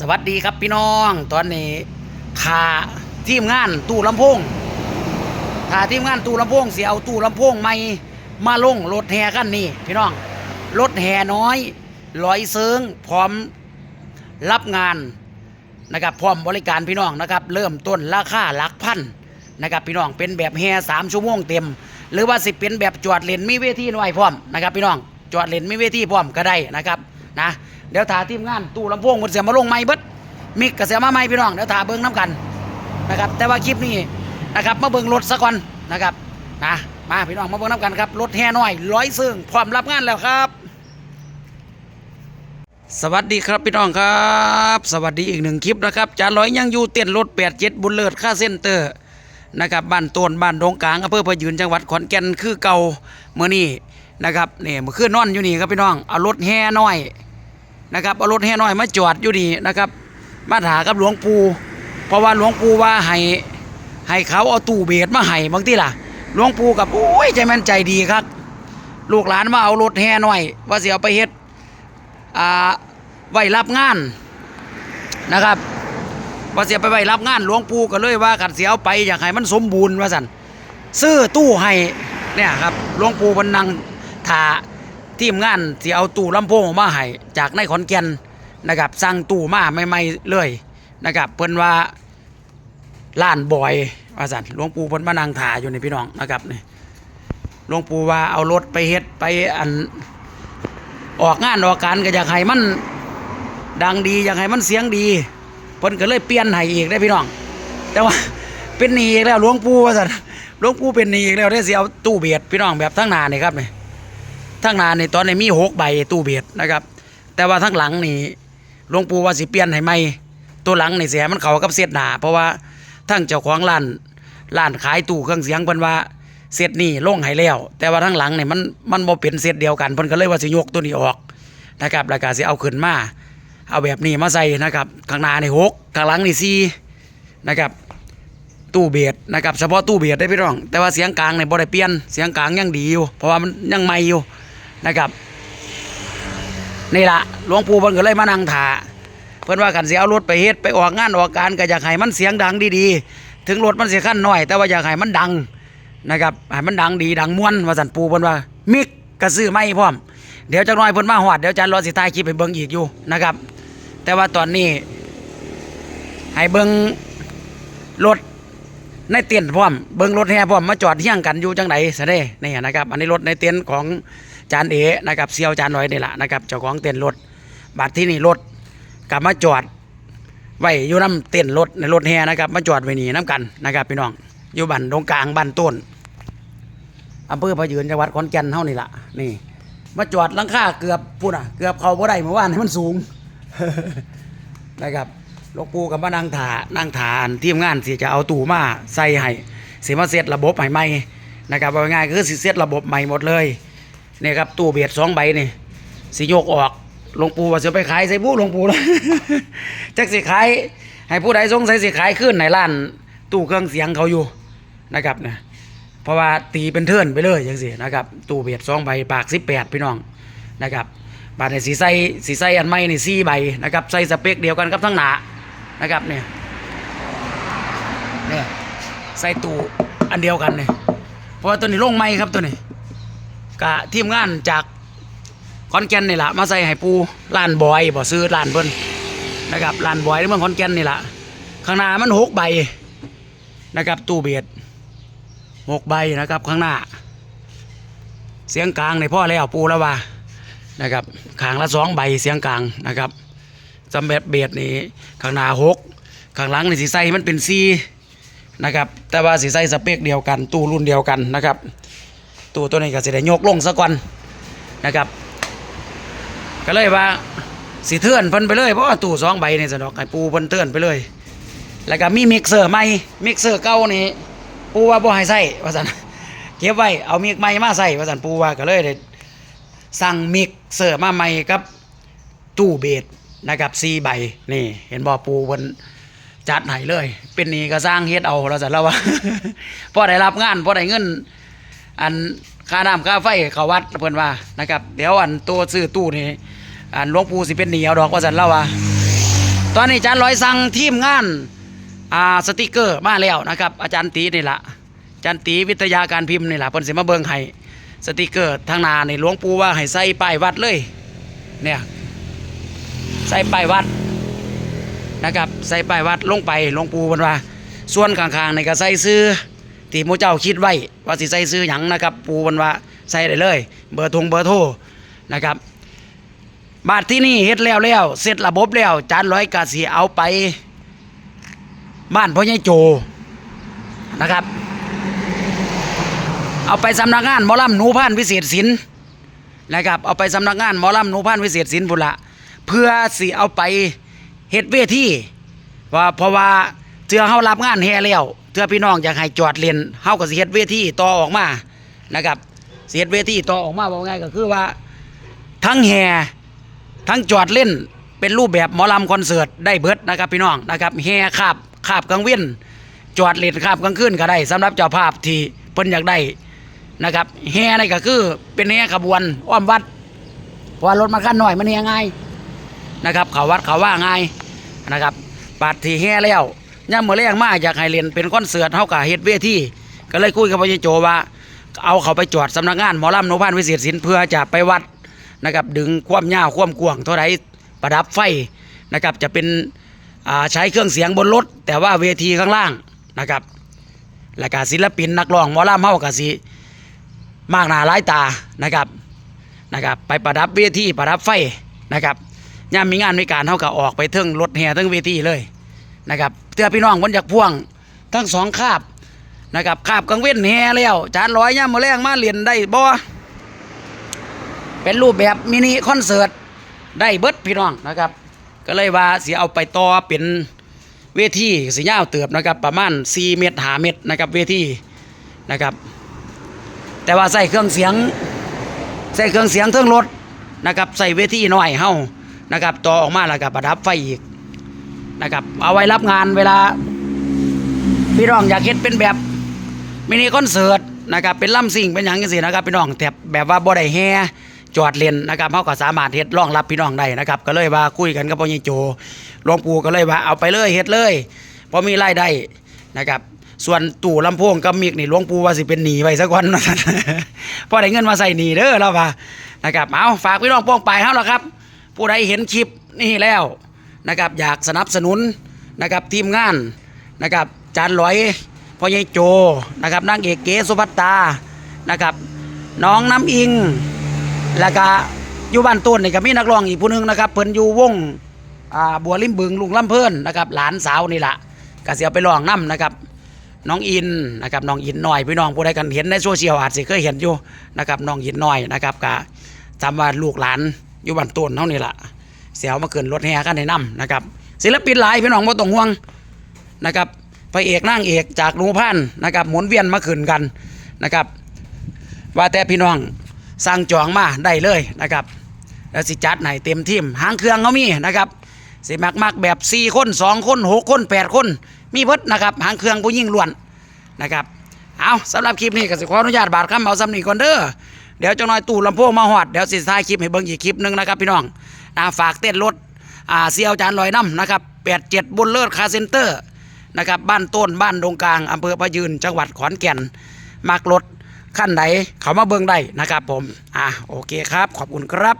สวัสดีครับพี่น้อง ตอนนี้ขาทีมงานตู้ลำโพงขาทีมงานตู้ลำโพงเสียเอาตู้ลำโพงใหม่มาลงรถแห่กันนี่พี่น้องรถแห่น้อยลอยเซิงพร้อมรับงานนะครับพร้อมบริการพี่น้องนะครับ เริ่มต้นราคาหลักพันนะครับพี่น้องเป็นแบบแห่สามชั่วโมงเต็ม หรือว่าสิเป็นแบบจอดเลนมีเวทีน้อยพร้อมนะครับพี่น้องจอดเลนมีเวทีพร้อมก็ได้นะครับนะ เดี๋ยวถาทีมงานตู้ลำโพงมันเสียมาลงใหม่เบิดมิกก็เสียมาใหม่พี่น้องเดี๋ยวถาเบิ้งน้ำกันนะครับ แต่ว่าคลิปนี้นะครับมาเบิ้งรถซะก่อนนะครับนะมาพี่น้องมาเบิ้งน้ำกันครับรถแห่น้อยร้อยซึ่งพร้อมรับงานแล้วครับสวัสดีครับพี่น้องครับ สวัสดีอีกหนึ่งคลิปนะครับจานร้อยยังอยู่เต้นรถแปดเจ็ดบุญเลิศค่าเส้นเตอร์นะครับบ้านโตนบ้านดงกลางอำเภอพยืนจังหวัดขอนแก่นคือเก่าเมื่อนี้นะครับเนี่เมื่อคืนนอนอยู่นี่ครับพี่น้องเอารถแห่น้อย นะครับเอารถแห่น้อยมาจอดอยู่นี่นะครับ มาถากับหลวงปู่เพราะว่าหลวงปู่ว่าให้ให้เขาเอาตู้เบสมาให้บางทีล่ะ หลวงปู่กับโอ้ยใจแม่นใจดีครับ ลูกหลานมาเอารถแห่น้อย ว่าเสิเอาไปเฮ็ดอ่าไว้รับงานนะครับว่าเสียไปไว้รับงานหลวงปู่ก็เลยว่ากันเสียเอาไปอยากให้มันสมบูรณ์ว่าสันซื้อตู้ให้เนี่ยครับหลวงปู่เพนนังถา ทีมงานที่เอาตู้ลำโพงมาให้จากในขอนแก่นนะครับสั่งตู้มาใหม่ๆเลยนะครับเพิ่นว่าล้านบอยว่าสันหลวงปู่เพิ่นมานั่งถ่าอยู่ในพี่น้องนะครับนี่หลวงปู่ว่าเอารถไปเฮ็ดไปอันออกงานออกการก็อยากให้มันดังดีอยากให้มันเสียงดีเพิ่นก็เลยเปลี่ยนให้อีกได้พี่น้อง แต่ว่าเป็นหนีอีกแล้วหลวงปู่ว่าซั่นหลวงปู่เป็นหนีอีกแล้วได้สิเอาตู้เบียดพี่น้องแบบทั้งน้านี่ครับนี่ ทั้งนานี่ตอนนี้มีหกใบตู้เบียดนะครับ แต่ว่าทั้งหลังนี่หลวงปู่ว่าสิเปลี่ยนให้ใหม่ตัวหลังนี่เสียมันเข้ากับเสียดหนาเพราะว่าทั้งเจ้าของร้านร้านขายตู้เครื่องเสียงเพิ่นว่าเสร็จนี่ลงให้แล้ว แต่ว่าทั้งหลังนี่มันมันบ่เป็นเสร็จเดียวกันเพิ่นก็เลยว่าสิยกตัวนี้ออกนะครับแล้วก็สิเอาขึ้นมาเอาแบบนี้มาใส่นะครับข้างหน้านี่หกข้างหลังนี่สี่นะครับตู้เบียดนะครับเฉพาะตู้เบียดได้พี่น้อง แต่ว่าเสียงกลางเนี่ยบ่ได้เปลี่ยนเสียงกลางยังดีอยู่เพราะว่ามันยังใหม่อยู่ นะครับนี่ละหลวงปู่เพิ่นก็เลยมานั่งถาเพิ่นว่ากันเสิเอารถไปเฮ็ดไปออกงานออกการก็อยากให้มันเสียงดังดีๆ ถึงรถมันเสียขั้นหน้อย แต่ว่าอยากให้มันดังนะครับให้มันดังดีดังม่วนว่าสันปูเพิ่นว่ามิกก็ซื้อไม่พร้อม เดี๋ยวจักหน่อยเพิ่นมาฮอดเดี๋ยวอาจารย์รอสิถ่ายคลิปให้เบิ่งอีกอยู่นะครับ แต่ว่าตอนนี้ ให้เบิ่งรถในเต็นท์พร้อมเบิ่งรถแห่พร้อมมาจอดเที่ยงกันอยู่จังไดซะเด้นี่นะครับ อันนี้รถในเต็นท์ของ จานเอนะครับเซียวจานน้อยนี่แหละนะครับเจ้าของเต็นรถบัดที่นี่รถกลับมาจอดไว้อยู่น้ำเต็นรถในรถแห่นะครับ มาจอดไว้นี่น้ำกันนะครับพี่น้องอยู่บ้านตรงกลางบ้านต้นอำเภอพะยืนจังหวัดขอนแก่นเฮานี่ล่ะนี่ มาจอดลังค่าเกือบพูดอะเกือบเขาบ่ได้เมื่อวานให้มันสูงนะครับลวงปู่กับมานั่งถานั่งถานทีมงานสิจะเอาตู้มาใส่ให้สิมาเซตระบบใหม่ใหม่นะครับเอาง่ายๆก็คือสิเซตระบบใหม่หมดเลย นี่ครับตู้เบียดสองใบนี่สิโยกออกหลวงปู่ว่าจะไปขายใส่บู้หลวงปู่นะจักสิขายให้ผู้ใดสงสัยสิขายขึ้นในร้านตู้เครื่องเสียงเขาอยู่นะครับนะเพราะว่าตีเป็นเทิร์นไปเลยจังสินะครับตู้เบียดสองใบปากสิบแปดพี่น้องนะครับบาทในสีใสสีใสอันใหม่นี่สี่ใบนะครับใส่สเปคเดียวกันกับทั้งหนานะครับเนี่ยเนี่ยใส่ตู้อันเดียวกันเนี่ยเพราะว่าตัวนี้ลงใหม่ครับตัวนี้ กะทีมงานจากขอนแก่นนี่แหละมาใส่ให้ปูร้านบอยบ่ซื้อร้านเพิ่นนะครับร้านบอยในเมืองขอนแก่นนี่แหละข้างหน้ามันหกใบนะครับตู้เบียดหกใบนะครับข้างหน้า เสียงกลางในพ่อแล้วปูแล้วว่านะครับขางละสองใบเสียงกลางนะครับจำแบบเบียดนี่ข้างหน้าหกข้างหลังนี่สีใสมันเป็นซีนะครับแต่ว่าสีใสสเปคเดียวกัน ตู้รุ่นเดียวกันนะครับ ตู้ตัวนี้ก็จะได้ยกลงซะก่อนนะครับก็เลยว่าสีเทือนเพิ่นไปเลยเพราะว่าตู้สองใบนี่สนอกให้ปูเพิ่นเทือนไปเลย แล้วก็มีมิกเซอร์ใหม่มิกเซอร์เก่านี่ปูว่าบ่ให้ใส่ว่าซั่นเก็บไว้เอามิกใหม่มาใส่ว่าซั่นปูว่าก็เลยได้สั่งมิกเซอร์มาใหม่กับตู้เบสนะครับซีใบนี่ เห็นบ่ปูบนจัดให้เลย เป็นนี่ก็สร้างเฮ็ดเอาเราจะเล่าว่าพอได้รับงานพอได้เงิน อันค่าน้ำค่าไฟเขาวัดเพิ่นว่านะครับ เดี๋ยวอันตัวซื้อตู้นี่อันหลวงปู่สิเป็นหนี้เอาดอกว่าสันเล่าว่าตอนนี้อาจารย์ร้อยสั่งทีมงานอ่าสติกเกอร์มาแล้วนะครับ อาจารย์ตีนี่ละอาจารย์ตีวิทยาการพิมพ์นี่ละเพิ่นสิมาเบิ่งให้สติกเกอร์ทางนานี่หลวงปู่ว่าให้ใส่ป้ายวัดเลย เนี่ยใส่ป้ายวัดนะครับ ใส่ป้ายวัดลงไปหลวงปู่เพิ่นว่า ส่วนข้างๆนี่ก็ใส่ซื้อ ที่มูเจ้าคิดไว้ว่าสิใส่ซื้อหยังนะครับ ปู่เพิ่นว่าใส่ได้เลย เบอร์ทงเบอร์โทรนะครับ บาทที่นี่เฮ็ดแล้วแล้วเสร็จระบบแล้ว จานร้อยกาสีเอาไป บ้านพ่อใหญ่โจนะครับ เอาไปสำนักงานหมอลำหนูพันวิเศษศิลป์นะครับเอาไปสำนักงานหมอลำหนูพันวิเศษศิลป์พุ่นละเพื่อสิเอาไปเฮ็ดเวทีว่าเพราะว่า เทื่อเฮารับงานแห่แล้วเทื่อพี่น้องอยากให้จอดเรียนเฮาก็สิเฮ็ดเวทีต่อออกมานะครับสิเฮ็ดเวทีต่อออกมาว่าไงายก็คือว่า ทั้งแห่ทั้งจอดเล่นเป็นรูปแบบหมอลำคอนเสิร์ตได้เบิดนะครับพี่น้องนะครับแห่คาบคาบกลางเว้นจอดเล่นคาบกลางคืนก็ได้สำหรับเจ้าภาพที่เพิ่นอยากได้นะครับแห่นี่ก็คือเป็นแห่ขบวนอ้อมวัดเพราะว่ารถมาคันหน่อยมันแห่ง่ายนะครับเขาวัดเขาว่าง่ายนะครับปาดที่แห่แล้ว ย่ามมื้อแรงมาอยากให้เล่นเป็นคอนเสิร์ตเฮาก็เฮ็ดเวทีก็เลยคุยกับพ่อใหญ่โจว่า เอาเขาไปจอดสำนักงานหมอลำโนพานวิเศษศิลป์เพื่อจะไปวัดนะครับดึงความยาวความกว้างเท่าไรประดับไฟนะครับจะเป็นใช้เครื่องเสียงบนรถ แต่ว่าเวทีข้างล่างนะครับและก็ศิลปินนักร้องหมอลำเฮากะสิมากหนาหลายตานะครับนะครับไปประดับเวทีประดับไฟนะครับย่ามมีงานมีการเฮาก็ออกไปเทิงรถแห่เทิงเวทีเลย นะครับเตือพี่น้องคนอยากพ่วงทั้งสองคาบนะครับคาบกังเว้นแห่แล้วจานร้อยย่ามาแรงมาเรียนได้บ่เป็นรูปแบบมินิคอนเสิร์ตได้เบิดพี่น้องนะครับ ก็เลยว่าเสิเอาไปต่อเป็นเวทีสียาวเติบนะครับ ประมาณ 4 เมตร5เมตรนะครับเวทีนะครับ แต่ว่าใส่เครื่องเสียงใส่เครื่องเสียงเครื่องรถนะครับใส่เวทีน้อยเฮานะครับต่อออกมาแล้วก็ประดับไฟอีก นะครับ เอาไว้รับงานเวลา พี่น้องอยากเฮ็ดเป็นแบบมินิคอนเสิร์ตนะครับเป็นล่ำสิ่งเป็นหยังจังซี่นะครับพี่น้องแต่แบบว่าบ่ได้แฮ่จอดเลนนะครับเฮาก็สามารถเฮ็ดรองรับพี่น้องได้นะครับ ก็เลยว่าคุยกันกับพ่อใหญ่โจหลวงปู่ก็เลยว่าเอาไปเลยเฮ็ดเลยพอมีรายได้นะครับ ส่วนตู้ลำโพงกับมิกนี่หลวงปู่ว่าสิเป็นหนีไว้ซะก่อนนะพอได้เงินมาใส่หนีเด้อแล้วว่านะครับเอาฝากพี่น้องป้องไปเฮาล่ะครับ ผู้ใดเห็นคลิปนี่แล้ว นะครับอยากสนับสนุนนะครับทีมงานนะครับจานลอยพ่อใหญ่โจนะครับนางเอกเกสุภัตตานะครับน้องน้ำอิง แล้วก็อยู่บ้านต้นนี่ก็มีนักร้องอีกผู้หนึงนะครับเพิ่นอยู่วงอ่าบัวลิมบึงลุงลำเพิ่นนะครับหลานสาวนี่แหละก็เสียไปร้องน้ำนะครับน้องอินนะครับน้องอินหน้อยพี่น้องผู้ใดกันเห็นในโซเชียลอาจสิเคยเห็นอยู่นะครับน้องอินหน้อยนะครับก็จำว่าลูกหลานอยู่บ้านต้นเท่านี้แหละ เสียวมาเกินรถแห่กันในน้ำนะครับศิลปินหลายพี่น้องบ่ต้องห่วงนะครับพระเอกนางเอกจากหนูพันนะครับหมุนเวียนมาขึ้นกันนะครับ ว่าแต่พี่น้องสั่งจองมาได้เลยนะครับแล้วสิจัดให้เต็มทีมหางเครื่องเขามีนะครับสิมักมักแบบ4คน2คน6คน8คน มีเพิดนะครับหางเครื่องผู้ยิ่งล้วนนะครับเอาสำหรับคลิปนี้ก็สิขออนุญาตบาดคำเอาสำนีก่อนเด้อเดี๋ยวจังน้อยตู่ลำโพงมาหอดเดี๋ยวสิท้ายคลิปให้เบิ่งอีกคลิปหนึงนะครับพี่น้อง นะฝากเต้นรถอ่าเซียวจานลอยน้ำนะครับ87บนเลิศคาเซ็นเตอร์นะครับบ้านต้นบ้านดงกลางอำเภอพะยืนจังหวัดขอนแก่นมักรถขั้นไหนเขามาเบิ่งได้นะครับผมอะโอเคครับ ขอบคุณครับ